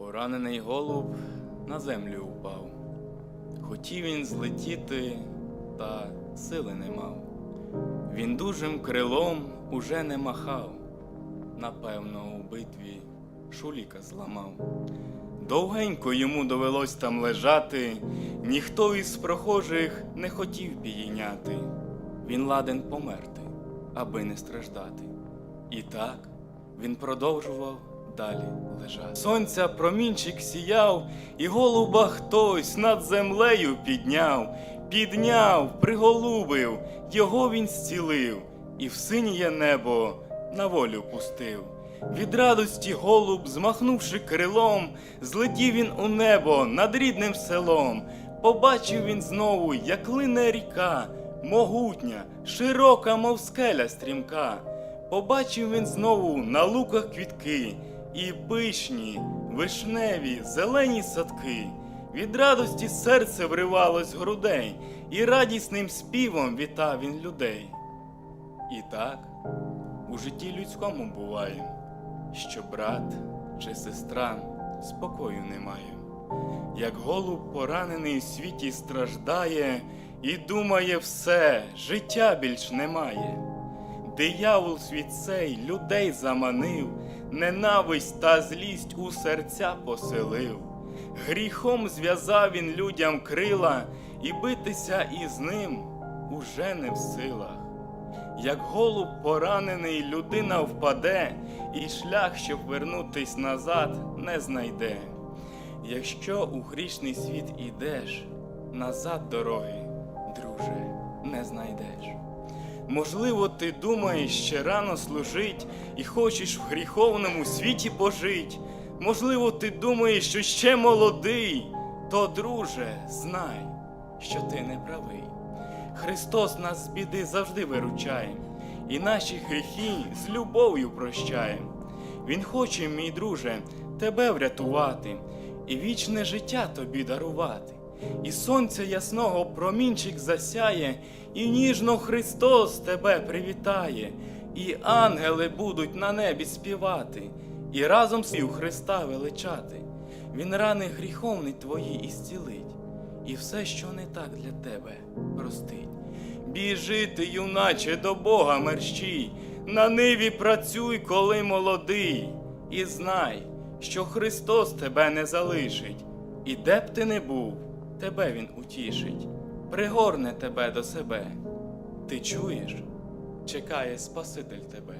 Поранений голуб на землю упав. Хотів він злетіти, та сили не мав. Він дужим крилом уже не махав. Напевно, у битві шуліка зламав. Довгенько йому довелось там лежати, ніхто із прохожих не хотів підійняти. Він ладен померти, аби не страждати. І так він продовжував далі лежати. Сонця промінчик сіяв, і голуба хтось над землею підняв, підняв, приголубив, його він зцілив, і в синє небо на волю пустив. Від радості голуб, змахнувши крилом, злетів він у небо над рідним селом. Побачив він знову, як лине ріка, могутня, широка, мов скеля стрімка. Побачив він знову на луках квітки, і пишні, вишневі, зелені садки. Від радості серце вривалось грудей, і радісним співом вітав він людей. І так у житті людському буває, що брат чи сестра спокою немає, як голуб поранений в світі страждає і думає все, життя більш немає. Диявол світ цей людей заманив, ненависть та злість у серця поселив. Гріхом зв'язав він людям крила, і битися із ним уже не в силах. Як голуб поранений, людина впаде, і шлях, щоб вернутись назад, не знайде. Якщо у грішний світ ідеш, назад дороги, друже, не знайдеш. Можливо, ти думаєш, ще рано служить і хочеш в гріховному світі пожить. Можливо, ти думаєш, що ще молодий, то, друже, знай, що ти не правий. Христос нас з біди завжди виручає, і наші гріхи з любов'ю прощає. Він хоче, мій друже, тебе врятувати, і вічне життя тобі дарувати. І сонця ясного промінчик засяє, і ніжно Христос тебе привітає, і ангели будуть на небі співати, і разом спів Христа величати. Він рани гріховний твої ісцілить, і все, що не так для тебе, простить. Біжи ти, юначе, до Бога мерщій, на ниві працюй, коли молодий, і знай, що Христос тебе не залишить, і де б ти не був, тебе Він утішить, пригорне тебе до себе. Ти чуєш? Чекає Спаситель тебе.